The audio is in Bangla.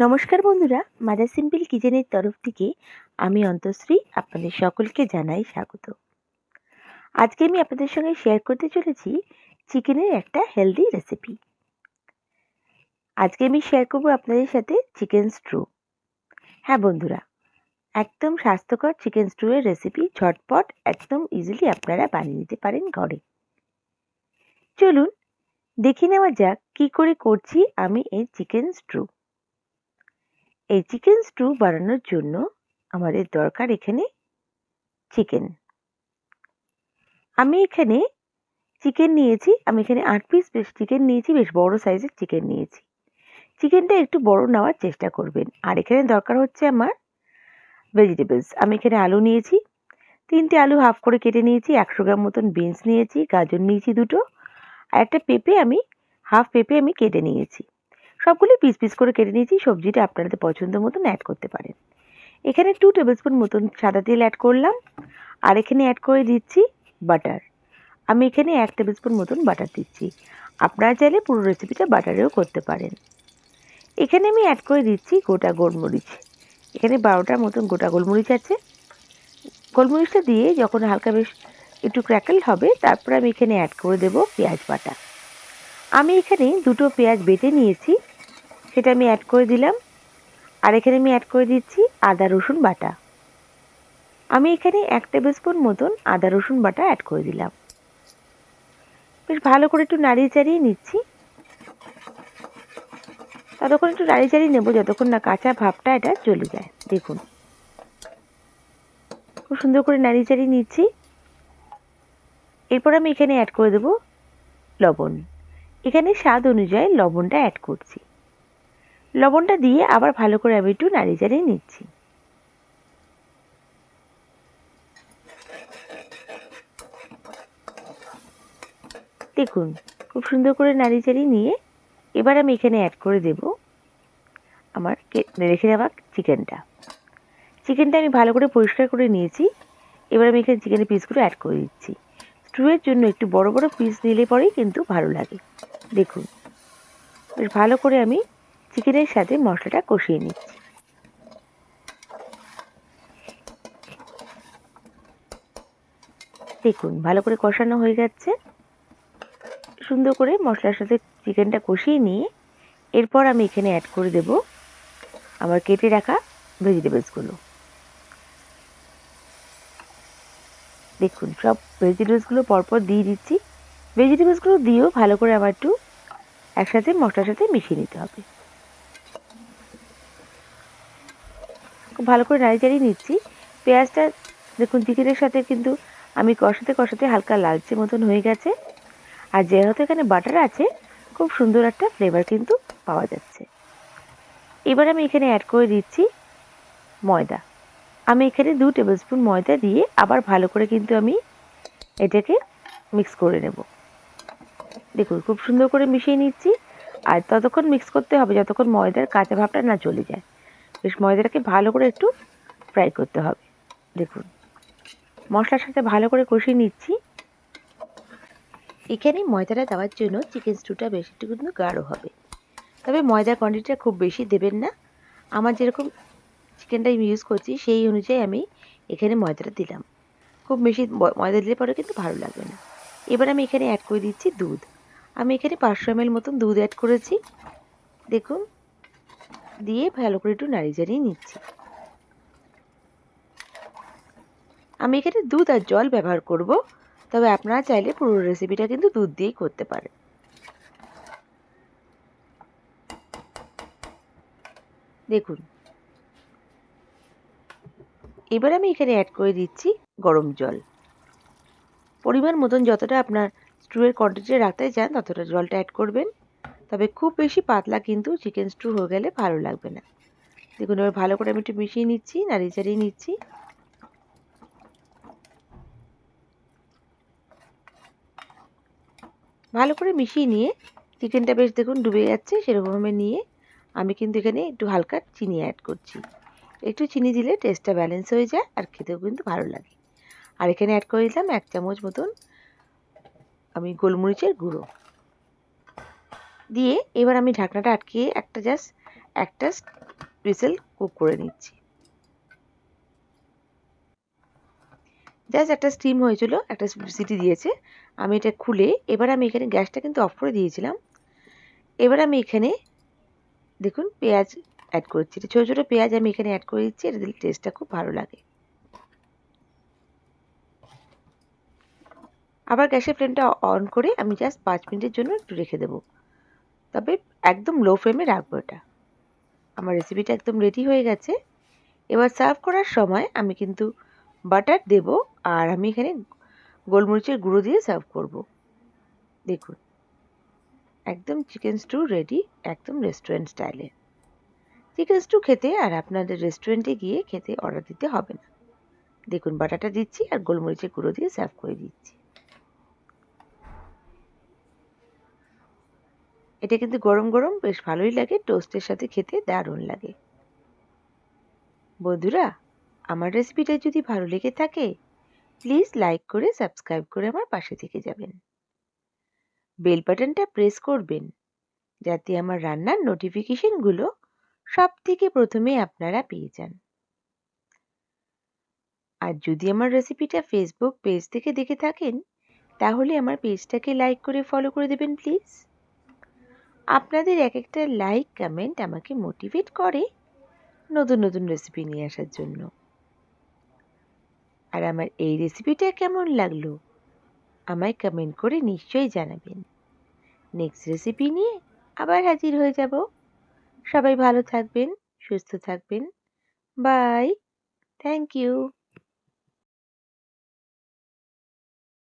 নমস্কার বন্ধুরা মাদার সিম্পল কিচেনের তরফ থেকে আমি অন্তশ্রী আপনাদের সকলকে জানাই স্বাগত। আজকে আমি আপনাদের সঙ্গে শেয়ার করতে চলেছি চিকেনের একটা হেলদি রেসিপি আজকে আমি শেয়ার করব আপনাদের সাথে চিকেন স্ট্রু হ্যাঁ বন্ধুরা, একদম স্বাস্থ্যকর চিকেন স্ট্রু এর রেসিপি ঝটপট একদম ইজিলি আপনারা বানিয়ে নিতে পারেন ঘরে। চলুন, দেখে নেওয়া যাক কি করে করছি আমি এই চিকেন স্ট্রু এই চিকেন স্টু বানানোর জন্য আমাদের দরকার এখানে চিকেন আমি এখানে চিকেন নিয়েছি, আমি এখানে আট পিস বেশ চিকেন নিয়েছি, বেশ বড় সাইজের চিকেন নিয়েছি। চিকেনটা একটু বড় নেওয়ার চেষ্টা করবেন। আর এখানে দরকার হচ্ছে আমার ভেজিটেবলস আমি এখানে আলু নিয়েছি, তিনটে আলু হাফ করে কেটে নিয়েছি, একশো গ্রাম মতন বিনস নিয়েছি, গাজর নিয়েছি দুটো, আর একটা পেঁপে আমি হাফ পেঁপে আমি কেটে নিয়েছি। সবগুলি পিস পিস করে কেটে নিয়েছি, সবজিটা আপনাদের পছন্দ মতন অ্যাড করতে পারেন। এখানে টু টেবিল স্পুন মতন সাদা তেল অ্যাড করলাম, আর এখানে অ্যাড করে দিচ্ছি বাটার আমি এখানে এক টেবিল স্পুন মতন বাটার দিচ্ছি। আপনারা চাইলে পুরো রেসিপিটা বাটারেও করতে পারেন। এখানে আমি অ্যাড করে দিচ্ছি গোটা গোলমরিচ। এখানে বারোটার মতন গোটা গোলমরিচ আছে। গোলমরিচটা দিয়ে যখন হালকা বেশ একটু ক্র্যাকেল হবে, তারপর আমি এখানে অ্যাড করে দেবো পেঁয়াজ বাটা। আমি এখানে দুটো পেঁয়াজ বেটে নিয়েছি। সেটা আমি অ্যাড করে দিলাম। আর এখানে আমি অ্যাড করে দিচ্ছি আদা, রসুন বাটা। আমি এখানে এক টেবিল স্পুন মতন আদা, রসুন বাটা অ্যাড করে দিলাম। বেশ ভালো করে একটু নাড়িয়ে চাড়িয়ে নিচ্ছি। ততক্ষণ একটু নাড়িয়ে চাড়িয়ে নেব যতক্ষণ না কাঁচা ভাবটা এটা চলে যায়। দেখুন। খুব সুন্দর করে নাড়িয়ে চাড়িয়ে নিচ্ছি। এরপর আমি এখানে অ্যাড করে দেবো লবণ। এখানে স্বাদ অনুযায়ী লবণটা অ্যাড করছি। লবণটা দিয়ে আবার ভালো করে আমি একটু নাড়িয়ে চাড়িয়ে নিচ্ছি। দেখুন, খুব সুন্দর করে নাড়িয়ে চাড়িয়ে নিয়ে এবার আমি এখানে অ্যাড করে দেব আমার রেখে দেওয়া চিকেনটা চিকেনটা আমি ভালো করে পরিষ্কার করে নিয়েছি। এবার আমি এখানে চিকেনের পিসগুলো অ্যাড করে দিচ্ছি। স্টুয়ের জন্য একটু বড় বড় পিস নিলে পরেই কিন্তু ভালো লাগে। দেখুন, বেশ ভালো করে আমি চিকেনের সাথে মশলাটা কষিয়ে নিচ্ছি। দেখুন, ভালো করে কষানো হয়ে যাচ্ছে সুন্দর করে মশলার সাথে চিকেনটা কষিয়ে নিয়ে এরপর আমি এখানে অ্যাড করে দেব আমার কেটে রাখা ভেজিটেবলসগুলো দেখুন, সব ভেজিটেবলসগুলো পরপর দিয়ে দিচ্ছি। ভেজিটেবলসগুলো দিয়েও ভালো করে আবার একটু একসাথে মশলার সাথে মিশিয়ে নিতে হবে। খুব ভালো করে নাড়ি চাড়িয়ে নিচ্ছি। পেঁয়াজটা দেখুন চিকেনের সাথে কিন্তু আমি কষাতে কষাতে হালকা লালচে মতন হয়ে গেছে। আর যেহেতু এখানে বাটার আছে, খুব সুন্দর একটা ফ্লেভার কিন্তু পাওয়া যাচ্ছে। এবার আমি এখানে অ্যাড করে দিচ্ছি ময়দা। আমি এখানে দু টেবিল স্পুন ময়দা দিয়ে আবার ভালো করে কিন্তু আমি এটাকে মিক্স করে নেব। দেখুন, খুব সুন্দর করে মিশিয়ে নিচ্ছি। আর ততক্ষণ মিক্স করতে হবে, যতক্ষণ ময়দার কাঁচা ভাবটা না চলে যায়। বেশ ময়দাটাকে ভালো করে একটু ফ্রাই করতে হবে। দেখুন, মশলার সাথে ভালো করে কষিয়ে নিচ্ছি। এখানে ময়দাটা দেওয়ার জন্য চিকেন স্টুটা বেশি একটু কিন্তু গাঢ় হবে। তবে ময়দার কোয়ান্টিটিটা খুব বেশি দেবেন না। আমার যেরকম চিকেনটা আমি ইউজ করছি, সেই অনুযায়ী আমি এখানে ময়দাটা দিলাম। খুব বেশি ময়দা দিলে পরে কিন্তু ভালো লাগবে না। এবার আমি এখানে অ্যাড করে দিচ্ছি দুধ। আমি এখানে পাঁচশো এমএল মতন দুধ অ্যাড করেছি। দেখুন দিয়ে ভালো করে একটু নাড়ি জানিয়ে নিচ্ছি। আমি এখানে দুধ আর জল ব্যবহার করব, তবে আপনারা চাইলে পুরো রেসিপিটা কিন্তু দুধ দিয়েই করতে পারেন। দেখুন। এবার আমি এখানে অ্যাড করে দিচ্ছি গরম জল। পরিমাণ মতন যতটা আপনার স্টুয়ের কোয়ান্টিটি রাখতে চান, ততটা জলটা অ্যাড করবেন। তবে খুব বেশি পাতলা কিন্তু চিকেন স্টু হয়ে গেলে ভালো লাগবে না। দেখুন, এবার ভালো করে আমি একটু মিশিয়ে নিচ্ছি, নাড়িয়ে চাড়িয়ে নিচ্ছি। ভালো করে মিশিয়ে নিয়ে চিকেনটা বেশ দেখুন ডুবে যাচ্ছে সেরকমভাবে নিয়ে আমি কিন্তু এখানে একটু হালকা চিনি অ্যাড করছি। একটু চিনি দিলে টেস্টটা ব্যালেন্স হয়ে যায় আর খেতেও কিন্তু ভালো লাগে। আর এখানে অ্যাড করে দিলাম এক চামচ মতন আমি গোলমরিচের গুঁড়ো। দিয়ে এবার আমি ঢাকনাটা আটকিয়ে একটা জাস্ট একটা হুইসেল কুক করে নিচ্ছি। জাস্ট একটা স্টিম হয়েছিল, একটা সিটি দিয়েছে, আমি এটা খুলে এবার আমি এখানে গ্যাসটা কিন্তু অফ করে দিয়েছিলাম। এবার আমি এখানে দেখুন পেঁয়াজ অ্যাড করছি। এটা ছোটো ছোটো পেঁয়াজ আমি এখানে অ্যাড করে দিচ্ছি, এটা দিলে টেস্টটা খুব ভালো লাগে। আবার গ্যাসের ফ্লেমটা অন করে আমি জাস্ট পাঁচ মিনিটের জন্য একটু রেখে দেবো। তবে একদম লো ফ্লেমে রাখব এটা। আমার রেসিপিটা একদম রেডি হয়ে গেছে। এবার সার্ভ করার সময় আমি কিন্তু বাটার দেব আর আমি এখানে গোলমরিচের গুঁড়ো দিয়ে সার্ভ করব। দেখুন, একদম চিকেন স্টু রেডি একদম রেস্টুরেন্ট স্টাইলে চিকেন স্টু খেতে আর আপনাদের রেস্টুরেন্টে গিয়ে খেতে অর্ডার দিতে হবে না। দেখুন বাটাটা দিচ্ছি আর গোলমরিচের গুঁড়ো দিয়ে সার্ভ করে দিচ্ছি। এটা কিন্তু গরম গরম, বেশ ভালোই লাগে। টোস্টের সাথে খেতে দারুণ লাগে। বন্ধুরা, আমার রেসিপিটা যদি ভালো লেগে থাকে প্লিজ লাইক করে সাবস্ক্রাইব করে আমার পাশে থেকে যাবেন। বেল বাটনটা প্রেস করবেন, যাতে আমার রান্নার নোটিফিকেশনগুলো সব থেকে প্রথমে আপনারা পেয়ে যান। আর যদি আমার রেসিপিটা ফেসবুক পেজ থেকে দেখে থাকেন, তাহলে আমার পেজটাকে লাইক করে ফলো করে দেবেন প্লিজ আপনাদের এক একটা লাইক কমেন্ট আমাকে মোটিভেট করে নতুন নতুন রেসিপি নিয়ে আসার জন্য। আর আমার এই রেসিপিটা কেমন লাগল, আমায় কমেন্ট করে নিশ্চয়ই জানাবেন। নেক্সট রেসিপি নিয়ে আবার হাজির হয়ে যাব। সবাই ভালো থাকবেন, সুস্থ থাকবেন। Bye thank you